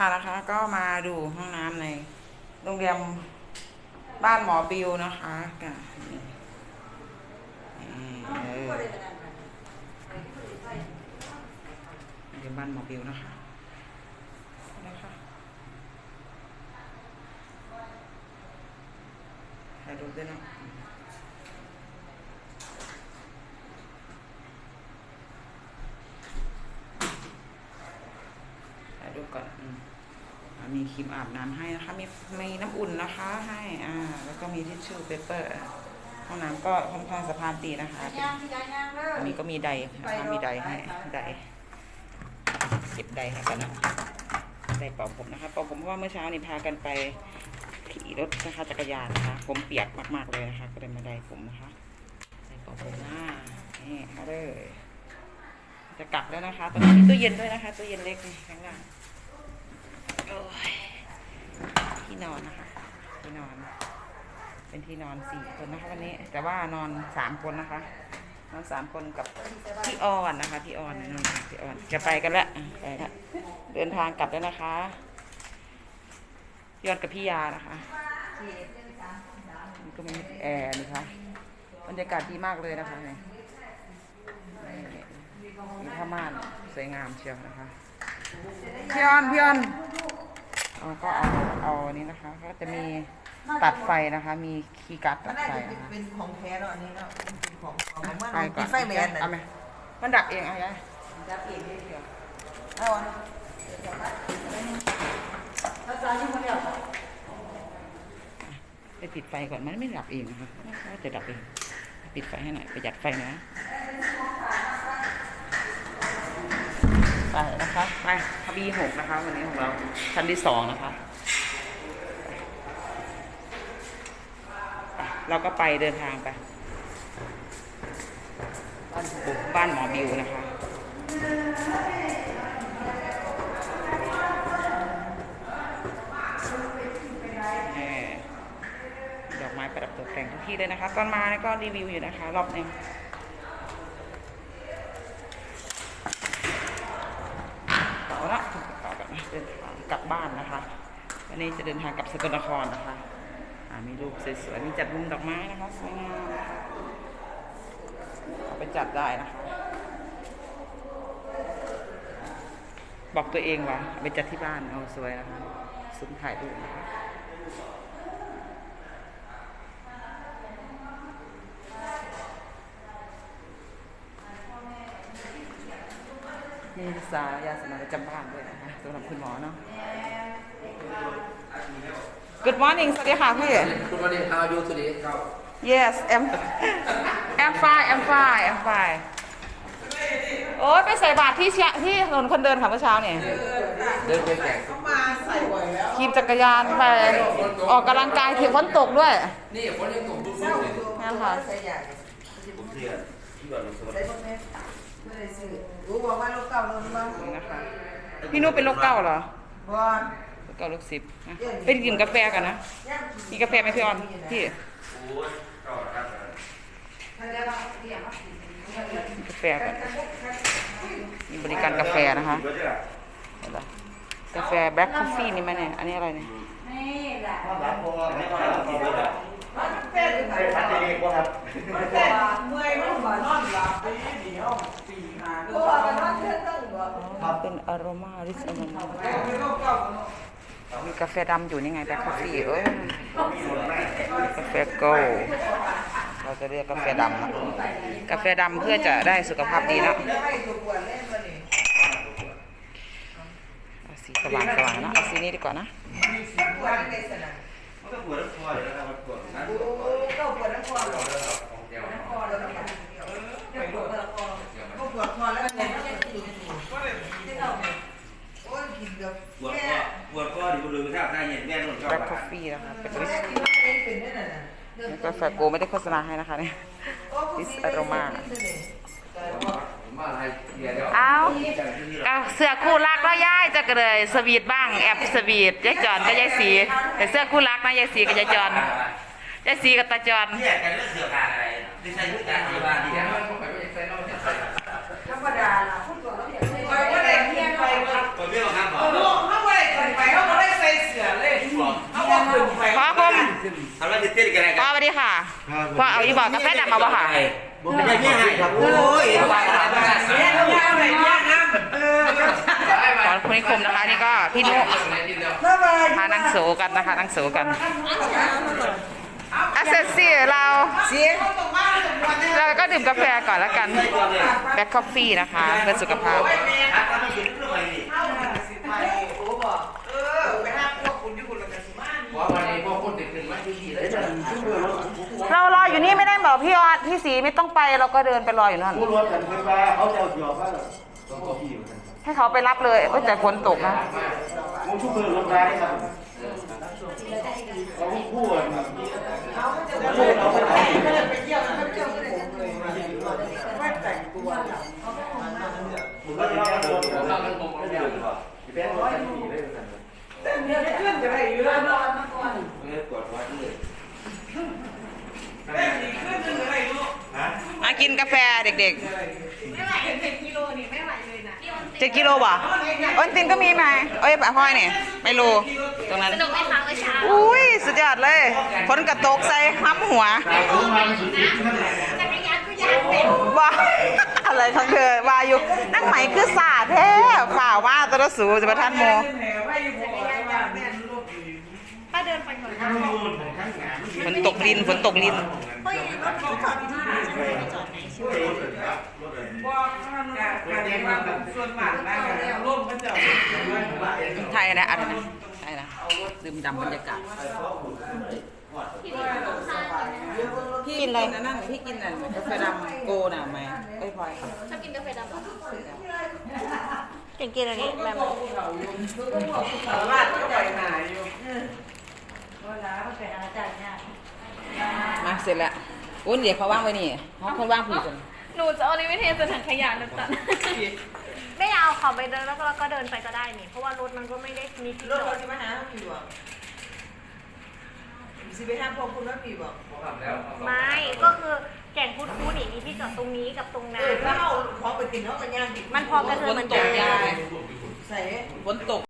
ค่ะนะคะ ก็มาดูห้องน้ำในโรงเรียนบ้านหมอบิวนะคะค่ะนี่นี่เออโรงเรียนบ้านหมอบิวนะคะนะคะถ่ายรูปด้วยนะถ่ายรูป ก่อนอืมอ่ามีครีมอาบน้ำให้นะคะ มีมีน้ำอุ่นนะคะให้อ่าแล้วก็มีทิชชู่เปเปอร์ห้องน้ำก็ค่อนข้างสภาพดีนะคะอันนี้ก็มีไดนะคะมีไดให้ไดเก็บไดให้กันนะไดเป่าผมนะคะเป่าผมเพราะว่าเมื่อเช้านี่พากันไปขี่รถนะคะจักรยานนะคะผมเปียกมากๆเลยนะคะ ก็เลยมาไดผมนะคะไดเป่าผมหน้านี่เอาเลยจะกลับแล้วนะคะตอนนี้มีตู้เย็นด้วยนะคะตู้เย็นเล็กนี่ข้างล่างโอ้ย ที่นอนนะคะ ที่นอน เป็นที่นอนสี่คนนะคะวันนี้ แต่ว่านอนสามคนนะคะ นอนสามคนกับพี่ออนนะคะพี่ออนนอนพี่ออนจะไปกันละไปละเดินทางกลับแล้วนะคะพี่อนกับพี่ยานะคะนี่ก็มีแอร์นะคะบรรยากาศดีมากเลยนะคะเนี่ยนี่มีผ้าม่านสวยงามเชียวนะคะพี่ออนพี่ออน เอาก็เอาเอาอันนี้นะคะ ก็จะมีตัดไฟนะคะ มีคีย์การ์ดตัมันดน่าไฟจะนะคะเป็นของแท้เนาะอันนี้เนาะมันเป็นของของมันไปก่อนไฟแมนน่ะเอาไหมมันดับเองเอาไงดับเองเดียวเอาอันนั้นไปปิดไฟก่อนมันไม่ดับเองนะคะว่าจะดับเอง ปิดไฟให้หน่อยประหยัดไฟนะ ไปนะคะไปทบีหกนะคะ วันนี้ของเราชั้นที่สองนะคะเราก็ไปเดินทางไปบ้านบุกบ้านหมอบิวนะคะดอกไม้ประดับตกแต่งทุกที่เลยนะคะ ตอนมาก็รีวิวอยู่นะคะ รอบหนึงเอาละถึงกระเป๋ากันนะเดินทาง กลับบ้านนะคะวันนี้จะเดินทางกลับสกลนครนะคะมีรูปสวยๆมีจัดมุมดอกไม้นะคะสวยงามเอาไปจัดได้นะคะ บอกตัวเองว่าเอาไปจัดที่บ้านเอาสวยนะคะซุ้มถ่ายรูปนะคะ มีสายาสมัยประจำบ้านด้วยนะคะสำหรับคุณหมอเนาะ Good morning สวัสดีค่ะพี่ Good morning. How are you today? Yes I'm I'm fine I'm fine I'm fine โอ้ยไปใส่บาตรที่เชียที่ถนนคนเดินค่ะเมื่อเช้าเนี่ยเดินไปแจกเขามาใส่บ่อยแล้วขี่จักรยานไปออกกำลังกายถึงฝนตกด้วย นี่ฝนยังตกดุ๊เศร้าๆเลยตัวนั่นค่ะใส่ใหญ่ผมเชื่อที่ว่าเราสมัค รใส่พวกนี้ไม่ได้ซื้อรู้บอกว่าลูกเก่าลงบ้างนี่นะคะพี่นุ๊กเป็นโรคเก้าเหรอบอลโรคเก้าโรคสิบนะไปกินกาแฟกันนะมีกาแฟไหมพี่ออนพี่โอ้ยก็ครับมีกาแฟกันมีบริการกาแฟนะคะก็จะเห็นปะกาแฟแบล็คคอฟฟี่นี่ไหมเนี่ยอันนี้อะไรเนี่ยรับพวกเราไม่ต้องกินเลยใช่พัดเองว่าครับเมื่อยมันบ่นอนหลับไป เดียวปีหาตัวมันนอนเท่ตั้งบ่เป็นอโรมาริสมาเป็นมีกาแฟดำอยู่นี่ไงแบล็คคอฟฟี่เอ้ยกาแฟโกเราจะเรียกกาแฟดำนะกาแฟดำเพื่อจะได้สุขภาพดีนะสีสว่างสว่างนะเอาสีนี้ดีกว่านะก็ปวดในสนามมันก็ปวดคอเลยนะครับปวดนะโอ้ก็ปวดทั้งคอ นะคะเป็นวิสที่มันเองเป็นนั่นน่ะกาแฟโกไม่ได้โฆษณาให้นะคะเนี่ย This aroma ผมมาอะไรเดี๋ยวเดี๋ยวเอาเอาเสื้อคู่รักแล้วย่ายจะกระเลยสวีทบ้างแอบสวีทยายจอนกับยายสีแต่เสื้อคู่รักนะยายสีกับยายจอนยายสีกับตาจอนแยกกันเรื่องเสื้อผ้าอะไรที่ใช้ยุทธการพยาบาลที่เดี๋ยวนี่ ผมไปไม่ใส่เราจะใส่ ธรรมดาล่ะพูดก่อนแล้วอย่างนี้ไปก็ได้เฮียไปครับ ตัวเบี้ยวครับหมอ โอ้เข้าไปก่อน ว่าจะเต้นกันอะไร พ่ กั อน สวัสดีค่ะ พ่อเอาอีบอกกาแฟดำมาบ่ค่ะผมไม่ได้แย่ให้ครับโอ้ยเนี่ยเขาย่างเลยย่างน้ำเออขอบคุณนิคมนะคะนี่ก็พี่นุบ๊ายบายพานั่งโสกันนะคะนั่งโสกันอาเซซี่เราเสียเขาตกบ้านตกวันเนี่ยเราก็ดื่มกาแฟก่อนแล้วกันแบ็คคอฟฟี่นะคะเพื่อสุขภาพ โอ้บอกเออไปห้ามพวกคุณที่คุณละกันสิมา เพราะวันนี้พวกคนติดถึงไม่ที่ดีเลย เราร ออยู่นี่ไม่ได้บอกพี่ออดพี่สีไม่ต้องไปเราก็เดินไปรออยู่นั่น ผู้รถกันเพื่อนว่าเขาจะเอาเกี่ยวว่าต้องพี่อยู่กันให้เขาไปรับเลยเอ้ยแต่ฝนตกนะผมชุบมือรถร้ายครับเราพูดเขาก็จะได้เขาไปไปเที่ยวเขาเที่ยวก็เลยจะเลยไม่แต่งตัว ผมก็จะโดนผมก็จะโดนไม่ได้หรอกแบงค์รถกันดีเลย แต่เนี่ยเพื่อนจะได้อยู่แล้วนอนมาก่อน เมื่อกดวัดเลย แต่ดีขึ้นจะได้รู้ ฮะ มา กินกาแฟเด็กไม่ไหวเจ็ดกิโลนี่ไม่ไหวเลยนะๆเจ็ดกิโลบ่อ้นตินก็มีไหมเอ้ยปะห้อยเนี่ยไม่รู้ตรงนั้น สนุกไหมคะเมื่อเช้าอุ้ยสุดยอดเลยฝนกระตกใส่ห้ำหัวผมมาสุดจักรยานก็ยานเป็นว่า อะไรของเธอว่าอยู่นั่งไหมคือสาแท้ฝ่าว่าตระสูจะประทันโมถ้า เดินไปก่อนนะฝนตกลินฝนตกลินเฮ้ยรถเขาจอดที่นี่ใช่ไหมจอดไหนใช่ไหมไทยนะอะไรนะไทยนะดื่มดำบรรยากาศที่นี่ตรงข้ามกันนะคะพี่กินอะไรนั่นพี่กินนั่นกาแฟดำโกน่ะไหมเอ้พลอยชอบกินกาแฟดำเหรอเก่งกินอันนี้แบบสารวัตร ก็ปล่อยหายอยู่มาเสร็จแล้วอุ้นเดี๋ยวเขาว่างไว้นี่เขาคนว่างผีกันหนูจะเอาในวิเทศถังขยะนะจ๊ะไม่เอาเขาไปเดินแล้วก็เราก็เดินไปก็ได้นี่ เพราะว่ารถมันก็ไม่ได้มีที่รถจอเราดจะมาหาผีบอกสิไปห้ามพวกคุณว่าผีบอกไม่ก็คือแก่งพุทธคูนี่มีที่จอดตรงนี้กับตรงเอนั้อนถ้าเอาของไปกินเขากันย่างกินมันพอกระเทือนมันตกยายใส่ ฝนตก